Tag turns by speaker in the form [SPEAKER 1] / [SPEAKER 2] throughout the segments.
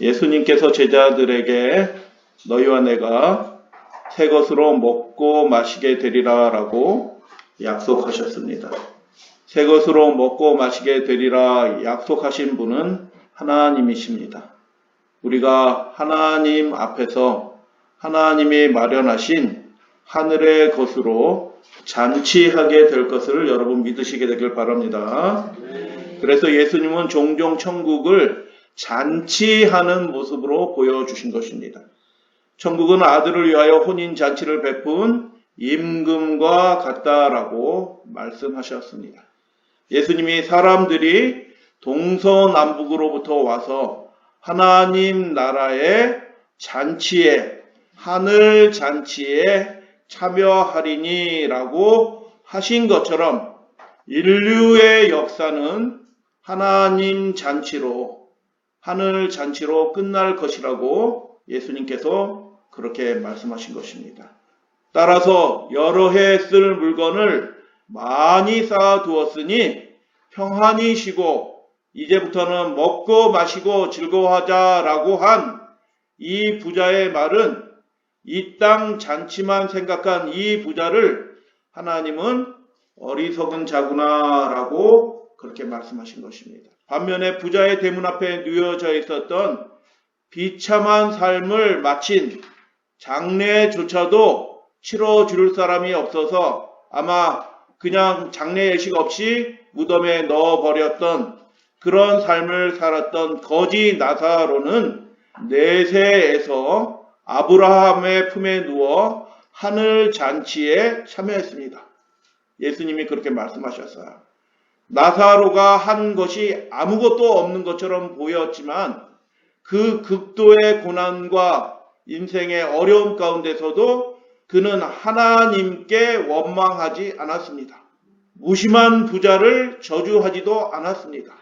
[SPEAKER 1] 예수님께서 제자들에게 너희와 내가 새 것으로 먹고 마시게 되리라라고 약속하셨습니다. 새 것으로 먹고 마시게 되리라 약속하신 분은 하나님이십니다. 우리가 하나님 앞에서 하나님이 마련하신 하늘의 것으로 잔치하게 될 것을 여러분 믿으시게 되길 바랍니다. 그래서 예수님은 종종 천국을 잔치하는 모습으로 보여주신 것입니다. 천국은 아들을 위하여 혼인 잔치를 베푼 임금과 같다라고 말씀하셨습니다. 예수님이 사람들이 동서남북으로부터 와서 하나님 나라의 잔치에 하늘 잔치에 참여하리니라고 하신 것처럼 인류의 역사는 하나님 잔치로 하늘 잔치로 끝날 것이라고 예수님께서 그렇게 말씀하신 것입니다. 따라서 여러 해 쓸 물건을 많이 쌓아 두었으니 평안히 쉬고 이제부터는 먹고 마시고 즐거워하자라고 한 이 부자의 말은 이 땅 잔치만 생각한 이 부자를 하나님은 어리석은 자구나라고 그렇게 말씀하신 것입니다. 반면에 부자의 대문 앞에 누워져 있었던 비참한 삶을 마친 장례조차도 치러 줄 사람이 없어서 아마 그냥 장례 예식 없이 무덤에 넣어버렸던 그런 삶을 살았던 거지 나사로는 내세에서 아브라함의 품에 누워 하늘 잔치에 참여했습니다. 예수님이 그렇게 말씀하셨어요. 나사로가 한 것이 아무것도 없는 것처럼 보였지만 그 극도의 고난과 인생의 어려움 가운데서도 그는 하나님께 원망하지 않았습니다. 무심한 부자를 저주하지도 않았습니다.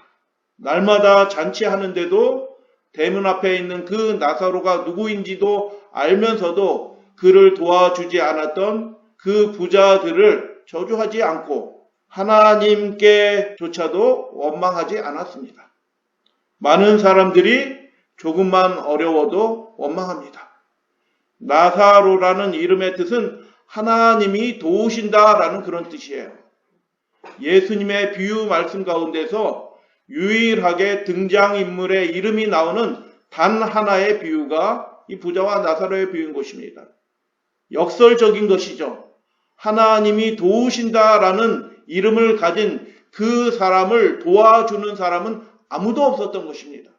[SPEAKER 1] 날마다 잔치하는데도 대문 앞에 있는 그 나사로가 누구인지도 알면서도 그를 도와주지 않았던 그 부자들을 저주하지 않고 하나님께조차도 원망하지 않았습니다. 많은 사람들이 조금만 어려워도 원망합니다. 나사로라는 이름의 뜻은 하나님이 도우신다라는 그런 뜻이에요. 예수님의 비유 말씀 가운데서 유일하게 등장인물의 이름이 나오는 단 하나의 비유가 이 부자와 나사로의 비유인 것입니다. 역설적인 것이죠. 하나님이 도우신다라는 이름을 가진 그 사람을 도와주는 사람은 아무도 없었던 것입니다.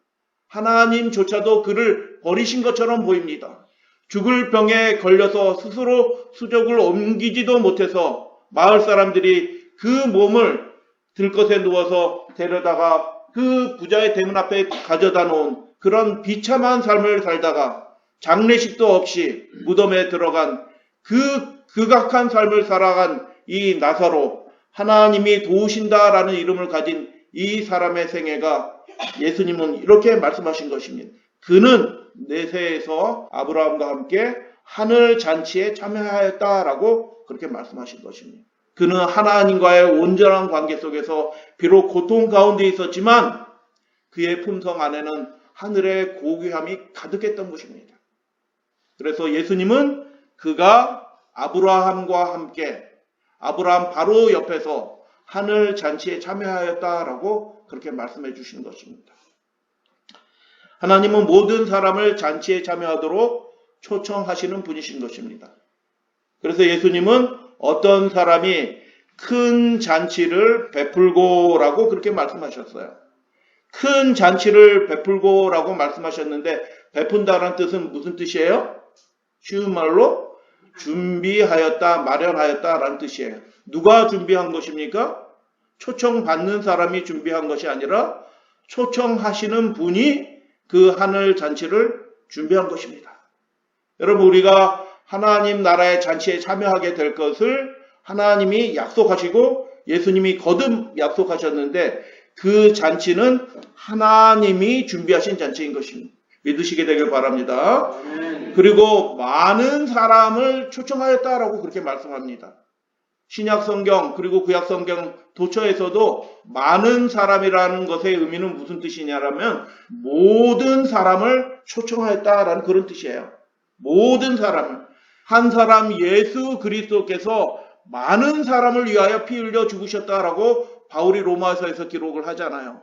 [SPEAKER 1] 하나님조차도 그를 버리신 것처럼 보입니다. 죽을 병에 걸려서 스스로 수족을 옮기지도 못해서 마을 사람들이 그 몸을 들것에 누워서 데려다가 그 부자의 대문 앞에 가져다 놓은 그런 비참한 삶을 살다가 장례식도 없이 무덤에 들어간 그 극악한 삶을 살아간 이 나사로 하나님이 도우신다라는 이름을 가진 이 사람의 생애가 예수님은 이렇게 말씀하신 것입니다. 그는 내세에서 아브라함과 함께 하늘 잔치에 참여하였다라고 그렇게 말씀하신 것입니다. 그는 하나님과의 온전한 관계 속에서 비록 고통 가운데 있었지만 그의 품성 안에는 하늘의 고귀함이 가득했던 것입니다. 그래서 예수님은 그가 아브라함과 함께 아브라함 바로 옆에서 하늘 잔치에 참여하였다라고 그렇게 말씀해 주신 것입니다. 하나님은 모든 사람을 잔치에 참여하도록 초청하시는 분이신 것입니다. 그래서 예수님은 어떤 사람이 큰 잔치를 베풀고 라고 그렇게 말씀하셨어요. 큰 잔치를 베풀고 라고 말씀하셨는데 베푼다는 뜻은 무슨 뜻이에요? 쉬운 말로 준비하였다, 마련하였다라는 뜻이에요. 누가 준비한 것입니까? 초청받는 사람이 준비한 것이 아니라 초청하시는 분이 그 하늘 잔치를 준비한 것입니다. 여러분, 우리가 하나님 나라의 잔치에 참여하게 될 것을 하나님이 약속하시고 예수님이 거듭 약속하셨는데 그 잔치는 하나님이 준비하신 잔치인 것입니다. 믿으시게 되길 바랍니다. 그리고 많은 사람을 초청하였다라고 그렇게 말씀합니다. 신약 성경 그리고 구약 성경 도처에서도 많은 사람이라는 것의 의미는 무슨 뜻이냐라면 모든 사람을 초청하였다라는 그런 뜻이에요. 모든 사람을 한 사람 예수 그리스도께서 많은 사람을 위하여 피 흘려 죽으셨다라고 바울이 로마서에서 기록을 하잖아요.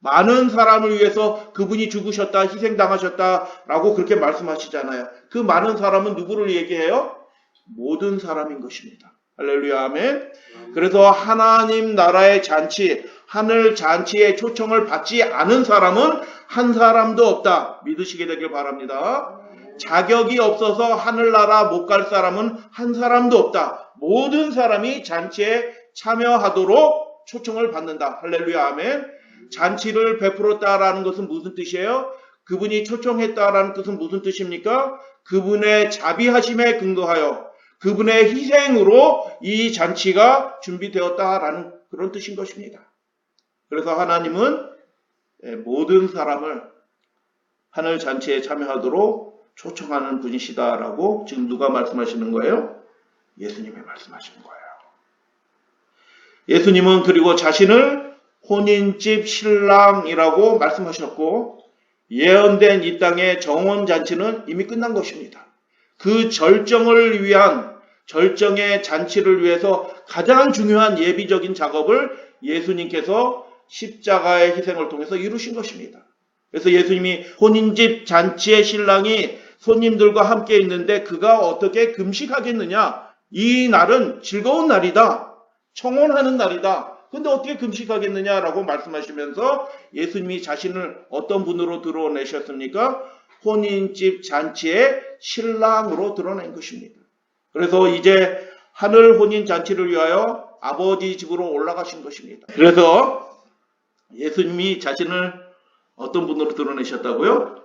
[SPEAKER 1] 많은 사람을 위해서 그분이 죽으셨다, 희생당하셨다라고 그렇게 말씀하시잖아요. 그 많은 사람은 누구를 얘기해요? 모든 사람인 것입니다. 할렐루야, 아멘. 그래서 하나님 나라의 잔치, 하늘 잔치의 초청을 받지 않은 사람은 한 사람도 없다. 믿으시게 되길 바랍니다. 자격이 없어서 하늘나라 못 갈 사람은 한 사람도 없다. 모든 사람이 잔치에 참여하도록 초청을 받는다. 할렐루야, 아멘. 잔치를 베풀었다라는 것은 무슨 뜻이에요? 그분이 초청했다라는 뜻은 무슨 뜻입니까? 그분의 자비하심에 근거하여 그분의 희생으로 이 잔치가 준비되었다라는 그런 뜻인 것입니다. 그래서 하나님은 예, 모든 사람을 하늘 잔치에 참여하도록 초청하는 분이시다라고 지금 누가 말씀하시는 거예요? 예수님이 말씀하시는 거예요. 예수님은 그리고 자신을 혼인집 신랑이라고 말씀하셨고 예언된 이 땅의 정원 잔치는 이미 끝난 것입니다. 그 절정을 위한 절정의 잔치를 위해서 가장 중요한 예비적인 작업을 예수님께서 십자가의 희생을 통해서 이루신 것입니다. 그래서 예수님이 혼인집 잔치의 신랑이 손님들과 함께 있는데 그가 어떻게 금식하겠느냐? 이 날은 즐거운 날이다. 청혼하는 날이다. 근데 어떻게 금식하겠느냐라고 말씀하시면서 예수님이 자신을 어떤 분으로 드러내셨습니까? 혼인집 잔치의 신랑으로 드러낸 것입니다. 그래서 이제 하늘 혼인 잔치를 위하여 아버지 집으로 올라가신 것입니다. 그래서 예수님이 자신을 어떤 분으로 드러내셨다고요?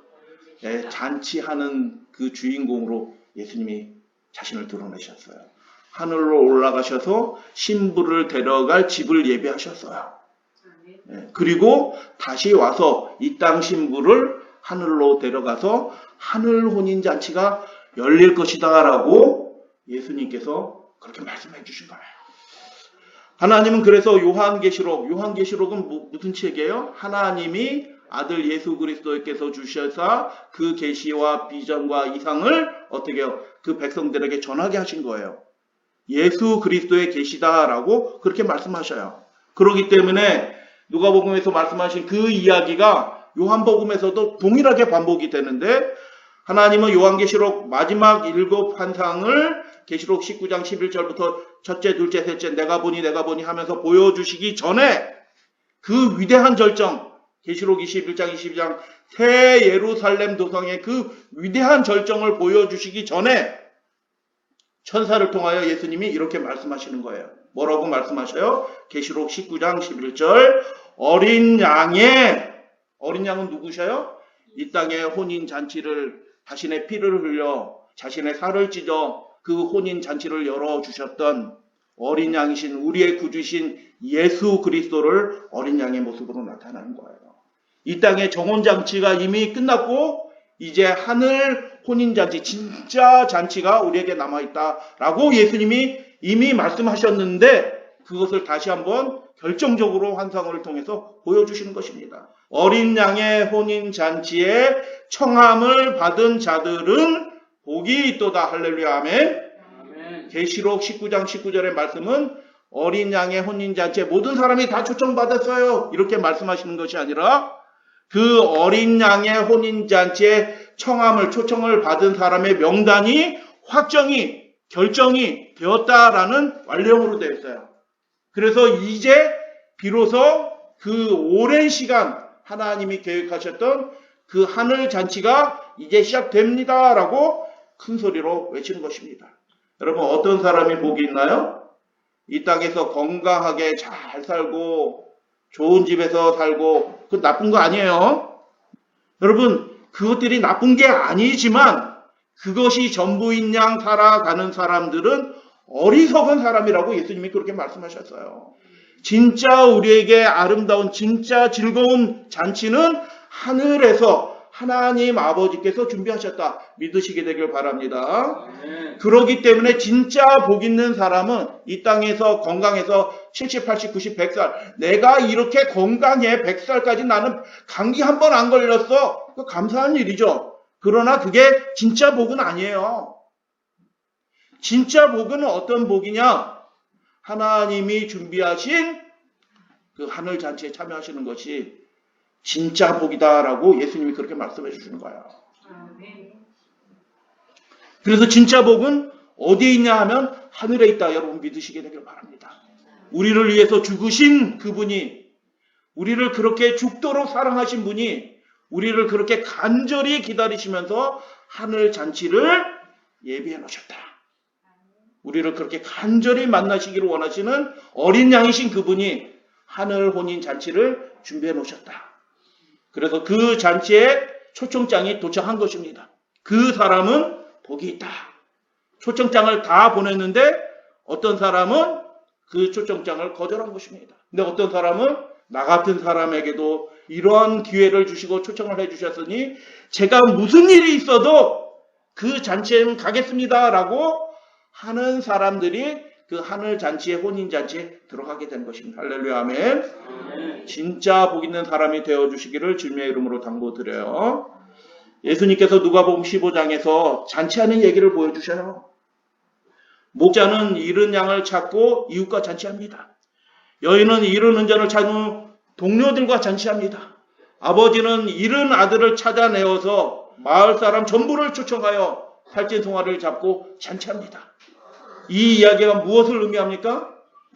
[SPEAKER 1] 예, 잔치하는 그 주인공으로 예수님이 자신을 드러내셨어요. 하늘로 올라가셔서 신부를 데려갈 집을 예배하셨어요. 예, 그리고 다시 와서 이 땅 신부를 하늘로 데려가서 하늘 혼인 잔치가 열릴 것이다 라고 예수님께서 그렇게 말씀해 주신 거예요. 하나님은 그래서 요한계시록, 요한계시록은 무- 무슨 책이에요? 하나님이 아들 예수 그리스도께서 주셔서 그 계시와 비전과 이상을 어떻게 해요? 그 백성들에게 전하게 하신 거예요. 예수 그리스도의 계시다라고 그렇게 말씀하셔요. 그렇기 때문에 누가복음에서 말씀하신 그 이야기가 요한복음에서도 동일하게 반복이 되는데 하나님은 요한계시록 마지막 일곱 환상을 계시록 19장 11절부터 첫째, 둘째, 셋째 내가 보니 내가 보니 하면서 보여주시기 전에 그 위대한 절정 계시록 21장 22장 새 예루살렘 도성의 그 위대한 절정을 보여주시기 전에 천사를 통하여 예수님이 이렇게 말씀하시는 거예요. 뭐라고 말씀하셔요? 계시록 19장 11절 어린 양의 어린 양은 누구셔요? 이 땅의 혼인 잔치를 자신의 피를 흘려 자신의 살을 찢어 그 혼인 잔치를 열어 주셨던 어린 양이신 우리의 구주신 예수 그리스도를 어린 양의 모습으로 나타나는 거예요. 이 땅의 정혼 잔치가 이미 끝났고 이제 하늘 혼인 잔치 진짜 잔치가 우리에게 남아 있다 라고 예수님이 이미 말씀하셨는데 그것을 다시 한번 결정적으로 환상을 통해서 보여주시는 것입니다. 어린 양의 혼인 잔치에 청함을 받은 자들은 복이 있도다 할렐루야 아멘. 계시록 19장 19절의 말씀은 어린 양의 혼인 잔치에 모든 사람이 다 초청받았어요. 이렇게 말씀하시는 것이 아니라 그 어린 양의 혼인 잔치에 청함을 초청을 받은 사람의 명단이 확정이 결정이 되었다라는 완료형으로 되어 있어요. 그래서 이제 비로소 그 오랜 시간 하나님이 계획하셨던 그 하늘 잔치가 이제 시작됩니다라고 큰 소리로 외치는 것입니다. 여러분 어떤 사람이 복이 있나요? 이 땅에서 건강하게 잘 살고 좋은 집에서 살고 그 나쁜 거 아니에요. 여러분 그것들이 나쁜 게 아니지만 그것이 전부인 양 살아가는 사람들은 어리석은 사람이라고 예수님이 그렇게 말씀하셨어요. 진짜 우리에게 아름다운 진짜 즐거운 잔치는 하늘에서 하나님 아버지께서 준비하셨다. 믿으시게 되길 바랍니다. 그러기 때문에 진짜 복 있는 사람은 이 땅에서 건강해서 70, 80, 90, 100살. 내가 이렇게 건강해 100살까지 나는 감기 한 번 안 걸렸어. 그 감사한 일이죠. 그러나 그게 진짜 복은 아니에요. 진짜 복은 어떤 복이냐? 하나님이 준비하신 그 하늘 잔치에 참여하시는 것이 진짜 복이다라고 예수님이 그렇게 말씀해 주시는 거예요. 그래서 진짜 복은 어디에 있냐 하면 하늘에 있다. 여러분 믿으시게 되길 바랍니다. 우리를 위해서 죽으신 그분이 우리를 그렇게 죽도록 사랑하신 분이 우리를 그렇게 간절히 기다리시면서 하늘 잔치를 예비해 놓으셨다. 우리를 그렇게 간절히 만나시기를 원하시는 어린 양이신 그분이 하늘 혼인 잔치를 준비해 놓으셨다. 그래서 그 잔치에 초청장이 도착한 것입니다. 그 사람은 복이 있다. 초청장을 다 보냈는데 어떤 사람은 그 초청장을 거절한 것입니다. 근데 어떤 사람은 나 같은 사람에게도 이러한 기회를 주시고 초청을 해 주셨으니 제가 무슨 일이 있어도 그 잔치에는 가겠습니다라고 하는 사람들이 그 하늘 잔치에 혼인 잔치에 들어가게 된 것입니다. 할렐루야
[SPEAKER 2] 아멘.
[SPEAKER 1] 진짜 복 있는 사람이 되어 주시기를 주님의 이름으로 당부 드려요. 예수님께서 누가복음 15장에서 잔치하는 얘기를 보여 주셔요. 목자는 잃은 양을 찾고 이웃과 잔치합니다. 여인은 잃은 은전을 찾은 동료들과 잔치합니다. 아버지는 잃은 아들을 찾아내어서 마을 사람 전부를 초청하여 살찐 송아를 잡고 잔치합니다. 이 이야기가 무엇을 의미합니까?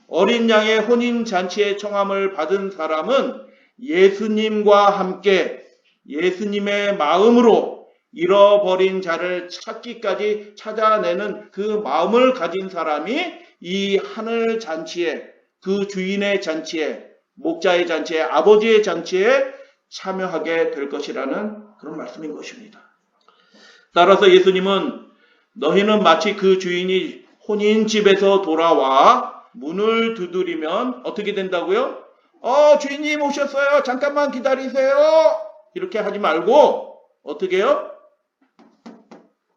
[SPEAKER 1] 어린 양의 혼인 잔치의 청함을 받은 사람은 예수님과 함께 예수님의 마음으로 잃어버린 자를 찾기까지 찾아내는 그 마음을 가진 사람이 이 하늘 잔치에 그 주인의 잔치에 목자의 잔치에 아버지의 잔치에 참여하게 될 것이라는 그런 말씀인 것입니다. 따라서 예수님은 너희는 마치 그 주인이 혼인 집에서 돌아와 문을 두드리면 어떻게 된다고요? 어, 주인님 오셨어요. 잠깐만 기다리세요. 이렇게 하지 말고 어떻게 해요?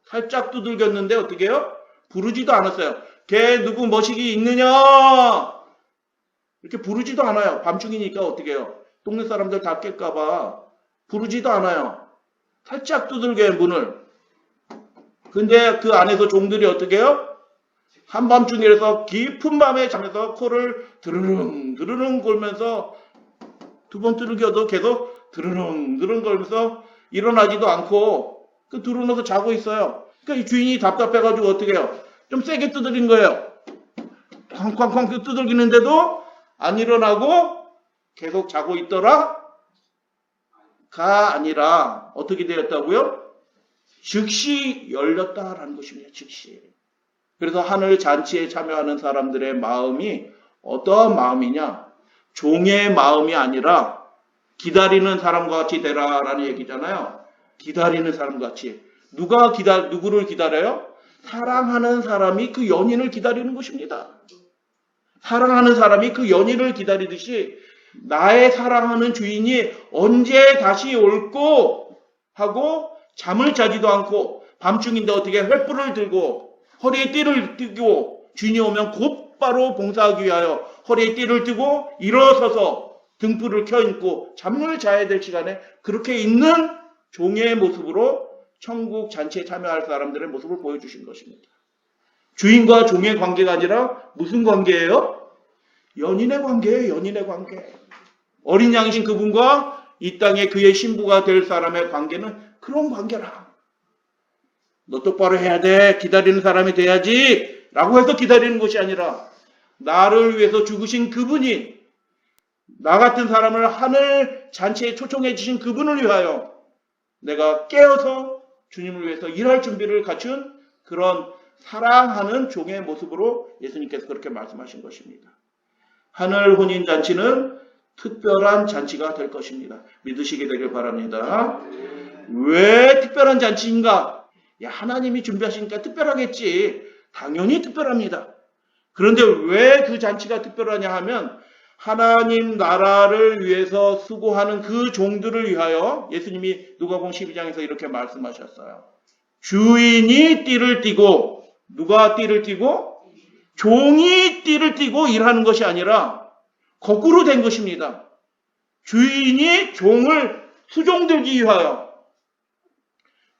[SPEAKER 1] 살짝 두들겼는데 어떻게 해요? 부르지도 않았어요. 걔 누구 머시기 있느냐? 이렇게 부르지도 않아요. 밤중이니까 어떻게 해요? 동네 사람들 다 깰까봐 부르지도 않아요. 살짝 두들겨요, 문을. 근데 그 안에서 종들이 어떻게 해요? 한밤중이라서 깊은 밤에 잠에서 코를 드르릉 드르릉 걸면서 두번 두들겨도 계속 드르릉 드르릉 걸면서 일어나지도 않고 그 들어놓아서 자고 있어요. 그러니까 이 주인이 답답해가지고 어떻게 해요? 좀 세게 두드린 거예요. 쾅쾅쾅 두들기는데도 안 일어나고 계속 자고 있더라? 가 아니라 어떻게 되었다고요? 즉시 열렸다라는 것입니다. 즉시. 그래서 하늘 잔치에 참여하는 사람들의 마음이 어떠한 마음이냐? 종의 마음이 아니라 기다리는 사람과 같이 되라라는 얘기잖아요. 기다리는 사람 같이. 누가 기다 누구를 기다려요? 사랑하는 사람이 그 연인을 기다리는 것입니다. 사랑하는 사람이 그 연인을 기다리듯이 나의 사랑하는 주인이 언제 다시 올고 하고 잠을 자지도 않고 밤중인데 어떻게 횃불을 들고 허리에 띠를 띠고 주인이 오면 곧바로 봉사하기 위하여 허리에 띠를 띠고 일어서서 등불을 켜있고 잠을 자야 될 시간에 그렇게 있는 종의 모습으로 천국 잔치에 참여할 사람들의 모습을 보여주신 것입니다. 주인과 종의 관계가 아니라 무슨 관계예요? 연인의 관계예요. 연인의 관계. 어린 양이신 그분과 이 땅에 그의 신부가 될 사람의 관계는 그런 관계라. 너 똑바로 해야 돼. 기다리는 사람이 돼야지. 라고 해서 기다리는 것이 아니라 나를 위해서 죽으신 그분이 나 같은 사람을 하늘 잔치에 초청해 주신 그분을 위하여 내가 깨어서 주님을 위해서 일할 준비를 갖춘 그런 사랑하는 종의 모습으로 예수님께서 그렇게 말씀하신 것입니다. 하늘 혼인 잔치는 특별한 잔치가 될 것입니다. 믿으시게 되길 바랍니다. 왜 특별한 잔치인가? 야, 하나님이 준비하시니까 특별하겠지. 당연히 특별합니다. 그런데 왜 그 잔치가 특별하냐 하면 하나님 나라를 위해서 수고하는 그 종들을 위하여 예수님이 누가복음 12장에서 이렇게 말씀하셨어요. 주인이 띠를 띠고 누가 띠를 띠고 종이 띠를 띠고 일하는 것이 아니라 거꾸로 된 것입니다. 주인이 종을 수종들기 위하여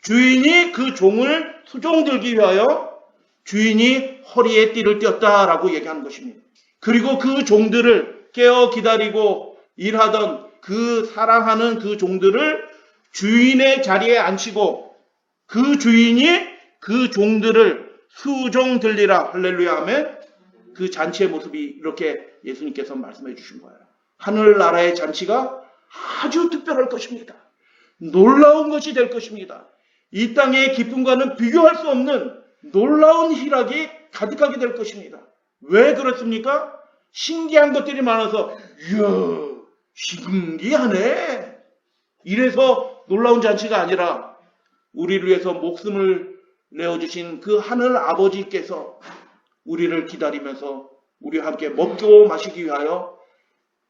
[SPEAKER 1] 주인이 그 종을 수종들기 위하여 주인이 허리에 띠를 띄었다라고 얘기하는 것입니다. 그리고 그 종들을 깨어 기다리고 일하던 그 사랑하는 그 종들을 주인의 자리에 앉히고 그 주인이 그 종들을 수종 들리라 할렐루야 하면 그 잔치의 모습이 이렇게 예수님께서 말씀해 주신 거예요. 하늘나라의 잔치가 아주 특별할 것입니다. 놀라운 것이 될 것입니다. 이 땅의 기쁨과는 비교할 수 없는 놀라운 희락이 가득하게 될 것입니다. 왜 그렇습니까? 신기한 것들이 많아서 이야 신기하네. 이래서 놀라운 잔치가 아니라 우리를 위해서 목숨을 내어주신 그 하늘 아버지께서 우리를 기다리면서 우리와 함께 먹고 마시기 위하여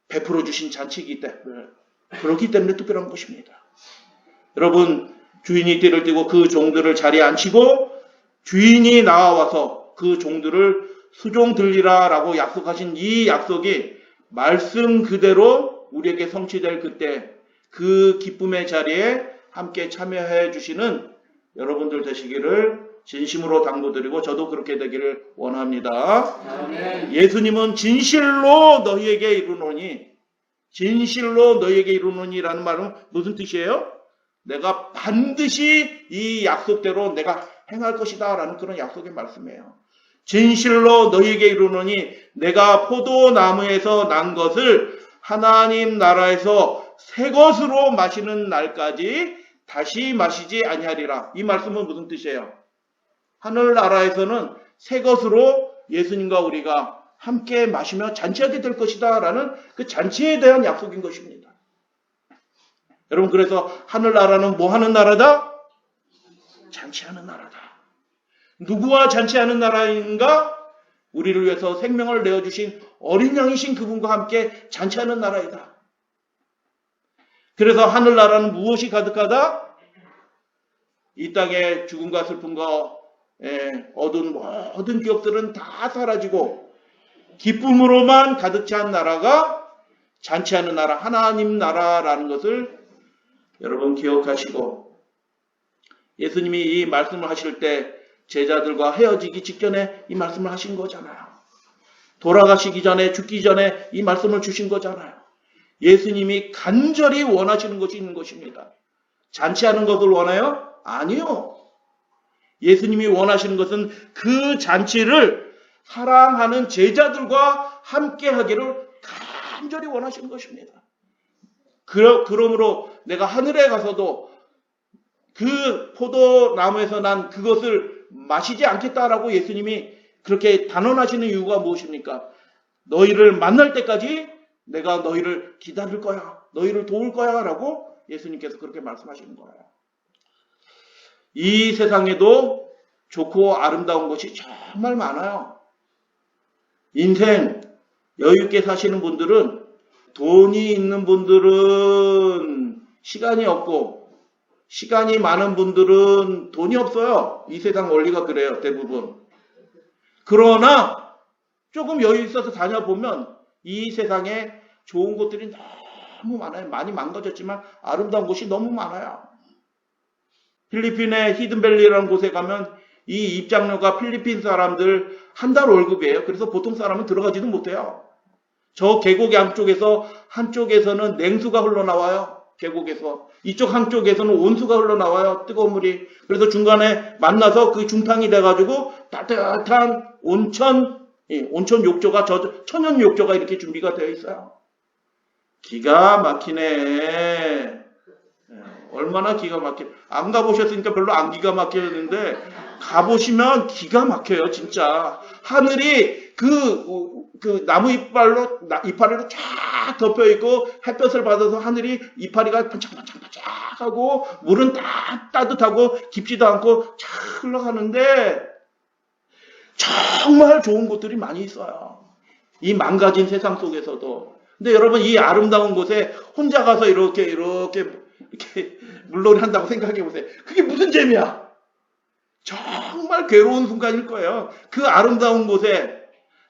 [SPEAKER 1] 베풀어 주신 잔치이기 때문에 그렇기 때문에 특별한 것입니다. 여러분 주인이 띠를 띠고 그 종들을 자리에 앉히고 주인이 나와서 그 종들을 수종 들리라 라고 약속하신 이 약속이 말씀 그대로 우리에게 성취될 그때 그 기쁨의 자리에 함께 참여해 주시는 여러분들 되시기를 진심으로 당부드리고 저도 그렇게 되기를 원합니다. 예수님은 진실로 너희에게 이르노니 진실로 너희에게 이르노니라는 말은 무슨 뜻이에요? 내가 반드시 이 약속대로 내가 행할 것이다 라는 그런 약속의 말씀이에요. 진실로 너희에게 이르노니 내가 포도나무에서 난 것을 하나님 나라에서 새 것으로 마시는 날까지 다시 마시지 아니하리라. 이 말씀은 무슨 뜻이에요? 하늘 나라에서는 새 것으로 예수님과 우리가 함께 마시며 잔치하게 될 것이다 라는 그 잔치에 대한 약속인 것입니다. 여러분 그래서 하늘 나라는 뭐 하는 나라다? 잔치하는 나라다. 누구와 잔치하는 나라인가? 우리를 위해서 생명을 내어주신 어린 양이신 그분과 함께 잔치하는 나라이다. 그래서 하늘나라는 무엇이 가득하다? 이 땅의 죽음과 슬픔과 예, 어두운 모든 기억들은 다 사라지고 기쁨으로만 가득 찬 나라가 잔치하는 나라, 하나님 나라라는 것을 여러분 기억하시고 예수님이 이 말씀을 하실 때 제자들과 헤어지기 직전에 이 말씀을 하신 거잖아요. 돌아가시기 전에 죽기 전에 이 말씀을 주신 거잖아요. 예수님이 간절히 원하시는 것이 있는 것입니다. 잔치하는 것을 원해요? 아니요. 예수님이 원하시는 것은 그 잔치를 사랑하는 제자들과 함께 하기를 간절히 원하시는 것입니다. 그러, 그러므로 내가 하늘에 가서도 그 포도나무에서 난 그것을 마시지 않겠다라고 예수님이 그렇게 단언하시는 이유가 무엇입니까? 너희를 만날 때까지 내가 너희를 기다릴 거야. 너희를 도울 거야. 라고 예수님께서 그렇게 말씀하시는 거예요. 이 세상에도 좋고 아름다운 것이 정말 많아요. 인생 여유 있게 사시는 분들은 돈이 있는 분들은 시간이 없고 시간이 많은 분들은 돈이 없어요. 이 세상 원리가 그래요. 대부분. 그러나 조금 여유 있어서 다녀보면 이 세상에 좋은 곳들이 너무 많아요. 많이 망가졌지만 아름다운 곳이 너무 많아요. 필리핀의 히든밸리라는 곳에 가면 이 입장료가 필리핀 사람들 한 달 월급이에요. 그래서 보통 사람은 들어가지도 못해요. 저 계곡 양쪽에서 한쪽에서는 냉수가 흘러나와요. 계곡에서. 이쪽 한쪽에서는 온수가 흘러나와요. 뜨거운 물이. 그래서 중간에 만나서 그 중탕이 돼가지고 따뜻한 온천, 예, 온천 욕조가 저 천연 욕조가 이렇게 준비가 되어 있어요. 기가 막히네. 예, 얼마나 기가 막혀. 안 가보셨으니까 별로 안 기가 막혔는데 가보시면 기가 막혀요, 진짜. 하늘이 그, 그 나무 이빨로, 이파리로 쫙 덮여 있고 햇볕을 받아서 하늘이 이파리가 반짝반짝반짝 하고 물은 다 따뜻하고 깊지도 않고 쫙 흘러가는데 정말 좋은 곳들이 많이 있어요. 이 망가진 세상 속에서도 근데 여러분 이 아름다운 곳에 혼자 가서 이렇게 이렇게 이렇게 물놀이 한다고 생각해 보세요. 그게 무슨 재미야? 정말 괴로운 순간일 거예요. 그 아름다운 곳에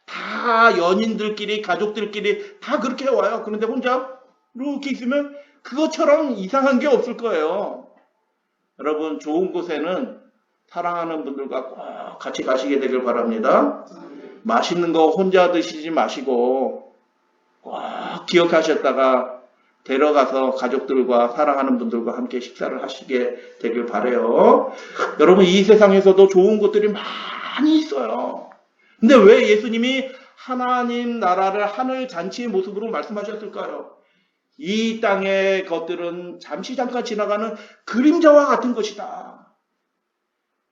[SPEAKER 1] 다 연인들끼리 가족들끼리 다 그렇게 와요. 그런데 혼자 이렇게 있으면 그것처럼 이상한 게 없을 거예요. 여러분 좋은 곳에는 사랑하는 분들과 꼭 같이 가시게 되길 바랍니다. 맛있는 거 혼자 드시지 마시고 꼭 기억하셨다가 데려가서 가족들과 사랑하는 분들과 함께 식사를 하시게 되길 바래요. 여러분 이 세상에서도 좋은 것들이 많이 있어요. 근데 왜 예수님이 하나님 나라를 하늘 잔치의 모습으로 말씀하셨을까요? 이 땅의 것들은 잠시 잠깐 지나가는 그림자와 같은 것이다.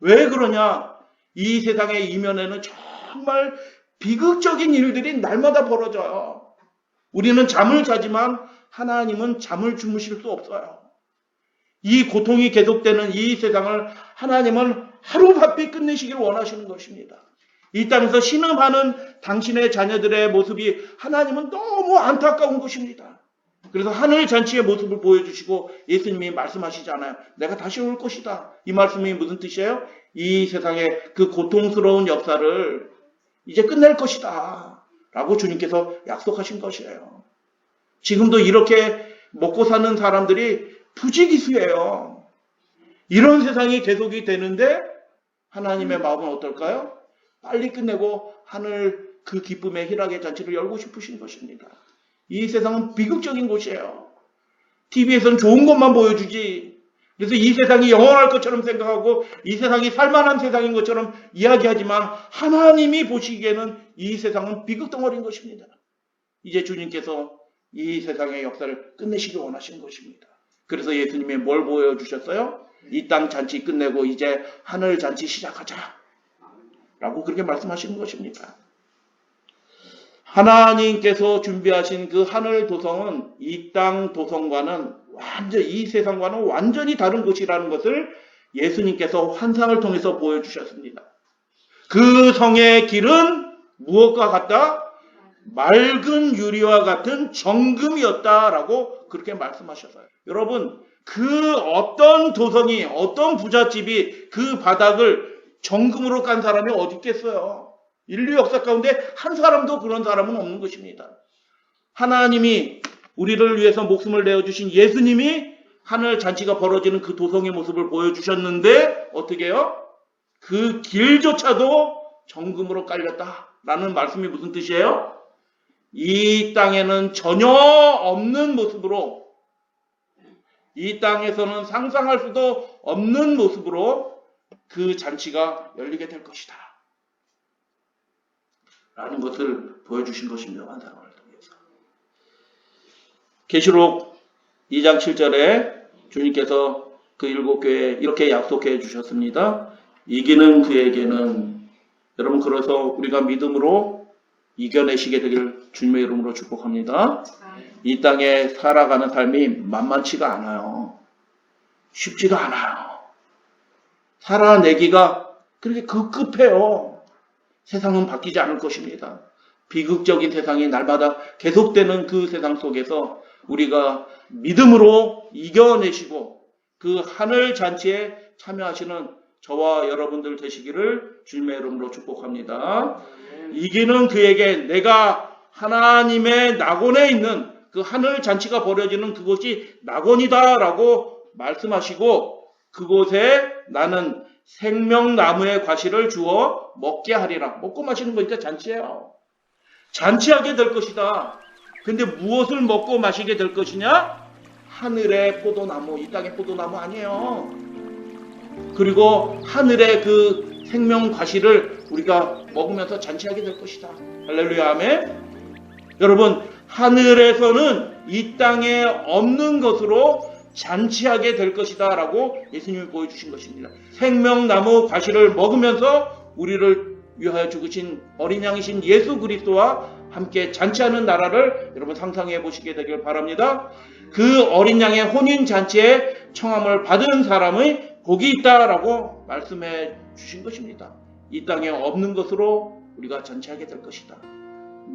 [SPEAKER 1] 왜 그러냐? 이 세상의 이면에는 정말 비극적인 일들이 날마다 벌어져요. 우리는 잠을 자지만 하나님은 잠을 주무실 수 없어요. 이 고통이 계속되는 이 세상을 하나님은 하루바삐 끝내시길 원하시는 것입니다. 이 땅에서 신음하는 당신의 자녀들의 모습이 하나님은 너무 안타까운 것입니다. 그래서 하늘 잔치의 모습을 보여주시고 예수님이 말씀하시잖아요. 내가 다시 올 것이다. 이 말씀이 무슨 뜻이에요? 이 세상의 그 고통스러운 역사를 이제 끝낼 것이다. 라고 주님께서 약속하신 것이에요. 지금도 이렇게 먹고 사는 사람들이 부지기수예요. 이런 세상이 계속이 되는데 하나님의 마음은 어떨까요? 빨리 끝내고 하늘 그 기쁨의 희락의 잔치를 열고 싶으신 것입니다. 이 세상은 비극적인 곳이에요. TV에서는 좋은 것만 보여주지. 그래서 이 세상이 영원할 것처럼 생각하고 이 세상이 살만한 세상인 것처럼 이야기하지만 하나님이 보시기에는 이 세상은 비극덩어리인 것입니다. 이제 주님께서 이 세상의 역사를 끝내시기 원하신 것입니다. 그래서 예수님이 뭘 보여주셨어요? 이 땅 잔치 끝내고 이제 하늘 잔치 시작하자. 라고 그렇게 말씀하시는 것입니다. 하나님께서 준비하신 그 하늘 도성은 이 땅 도성과는 완전 이 세상과는 완전히 다른 곳이라는 것을 예수님께서 환상을 통해서 보여주셨습니다. 그 성의 길은 무엇과 같다? 맑은 유리와 같은 정금이었다라고 그렇게 말씀하셨어요. 여러분, 그 어떤 도성이, 어떤 부잣집이 그 바닥을 정금으로 깐 사람이 어디 있겠어요? 인류 역사 가운데 한 사람도 그런 사람은 없는 것입니다. 하나님이 우리를 위해서 목숨을 내어주신 예수님이 하늘 잔치가 벌어지는 그 도성의 모습을 보여주셨는데 어떻게 해요? 그 길조차도 정금으로 깔렸다라는 말씀이 무슨 뜻이에요? 이 땅에는 전혀 없는 모습으로 이 땅에서는 상상할 수도 없는 모습으로 그 잔치가 열리게 될 것이다. 라는 것을 보여주신 것입니다. 환상을 통해서. 계시록 2장 7절에 주님께서 그 일곱 교회에 이렇게 약속해 주셨습니다. 이기는 그에게는 여러분 그래서 우리가 믿음으로 이겨내시게 되길 주님의 이름으로 축복합니다. 이 땅에 살아가는 삶이 만만치가 않아요. 쉽지가 않아요. 살아내기가 그렇게 급급해요. 세상은 바뀌지 않을 것입니다. 비극적인 세상이 날마다 계속되는 그 세상 속에서 우리가 믿음으로 이겨내시고 그 하늘 잔치에 참여하시는 저와 여러분들 되시기를 주님의 이름으로 축복합니다. 이기는 그에게 내가 하나님의 낙원에 있는 그 하늘 잔치가 벌어지는 그곳이 낙원이다라고 말씀하시고 그곳에 나는 생명나무의 과실을 주어 먹게 하리라. 먹고 마시는 거니까 잔치예요. 잔치하게 될 것이다. 근데 무엇을 먹고 마시게 될 것이냐? 하늘의 포도나무, 이 땅의 포도나무 아니에요. 그리고 하늘의 그 생명 과실을 우리가 먹으면서 잔치하게 될 것이다. 할렐루야, 아멘. 여러분, 하늘에서는 이 땅에 없는 것으로 잔치하게 될 것이다. 라고 예수님이 보여주신 것입니다. 생명나무 과실을 먹으면서 우리를 위하여 죽으신 어린 양이신 예수 그리스도와 함께 잔치하는 나라를 여러분 상상해 보시게 되길 바랍니다. 그 어린 양의 혼인 잔치에 청함을 받은 사람의 복이 있다라고 말씀해 주신 것입니다. 이 땅에 없는 것으로 우리가 잔치하게 될 것이다.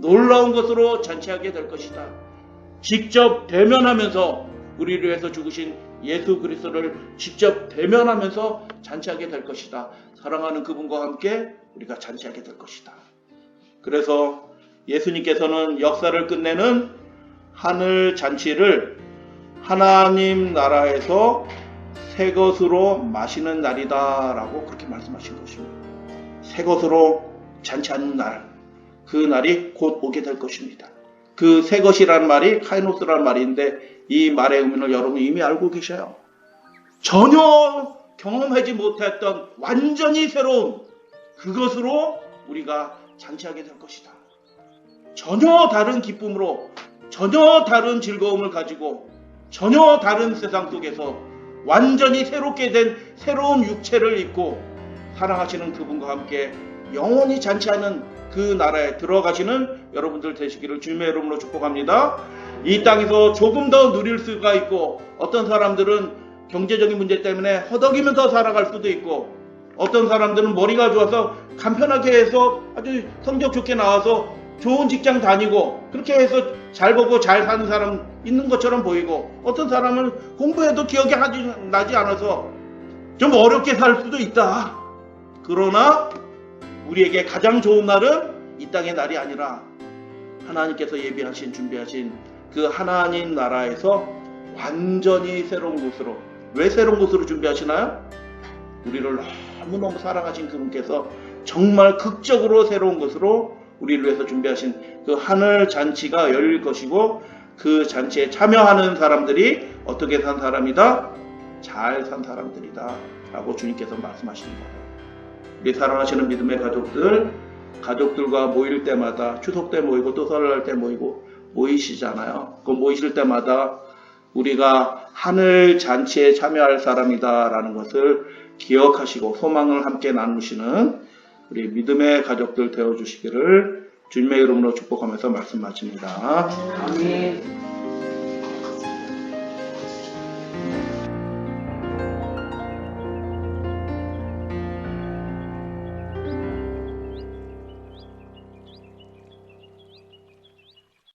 [SPEAKER 1] 놀라운 것으로 잔치하게 될 것이다. 직접 대면하면서 우리를 위해서 죽으신 예수 그리스도를 직접 대면하면서 잔치하게 될 것이다. 사랑하는 그분과 함께 우리가 잔치하게 될 것이다. 그래서 예수님께서는 역사를 끝내는 하늘 잔치를 하나님 나라에서 새 것으로 마시는 날이다 라고 그렇게 말씀하신 것입니다. 새 것으로 잔치하는 날, 그 날이 곧 오게 될 것입니다. 그 새 것이라는 말이 카이노스라는 말인데 이 말의 의미를 여러분 이미 알고 계셔요. 전혀 경험하지 못했던 완전히 새로운 그것으로 우리가 잔치하게 될 것이다. 전혀 다른 기쁨으로 전혀 다른 즐거움을 가지고 전혀 다른 세상 속에서 완전히 새롭게 된 새로운 육체를 입고 사랑하시는 그분과 함께 영원히 잔치하는 그 나라에 들어가시는 여러분들 되시기를 주님의 이름으로 축복합니다. 이 땅에서 조금 더 누릴 수가 있고 어떤 사람들은 경제적인 문제 때문에 허덕이면서 살아갈 수도 있고 어떤 사람들은 머리가 좋아서 간편하게 해서 아주 성적 좋게 나와서 좋은 직장 다니고 그렇게 해서 잘 보고 잘 사는 사람 있는 것처럼 보이고 어떤 사람은 공부해도 기억이 하지- 나지 않아서 좀 어렵게 살 수도 있다. 그러나 우리에게 가장 좋은 날은 이 땅의 날이 아니라 하나님께서 예비하신 준비하신 그 하나님 나라에서 완전히 새로운 곳으로 왜 새로운 곳으로 준비하시나요? 우리를 너무너무 사랑하신 그분께서 정말 극적으로 새로운 것으로 우리를 위해서 준비하신 그 하늘 잔치가 열릴 것이고 그 잔치에 참여하는 사람들이 어떻게 산 사람이다? 잘 산 사람들이다. 라고 주님께서 말씀하시는 거예요. 우리 사랑하시는 믿음의 가족들, 가족들과 모일 때마다 추석 때 모이고 또 설날 때 모이고 모이시잖아요. 그 모이실 때마다 우리가 하늘 잔치에 참여할 사람이다라는 것을 기억하시고 소망을 함께 나누시는 우리 믿음의 가족들 되어 주시기를 주님의 이름으로 축복하면서 말씀 마칩니다.
[SPEAKER 2] 아멘.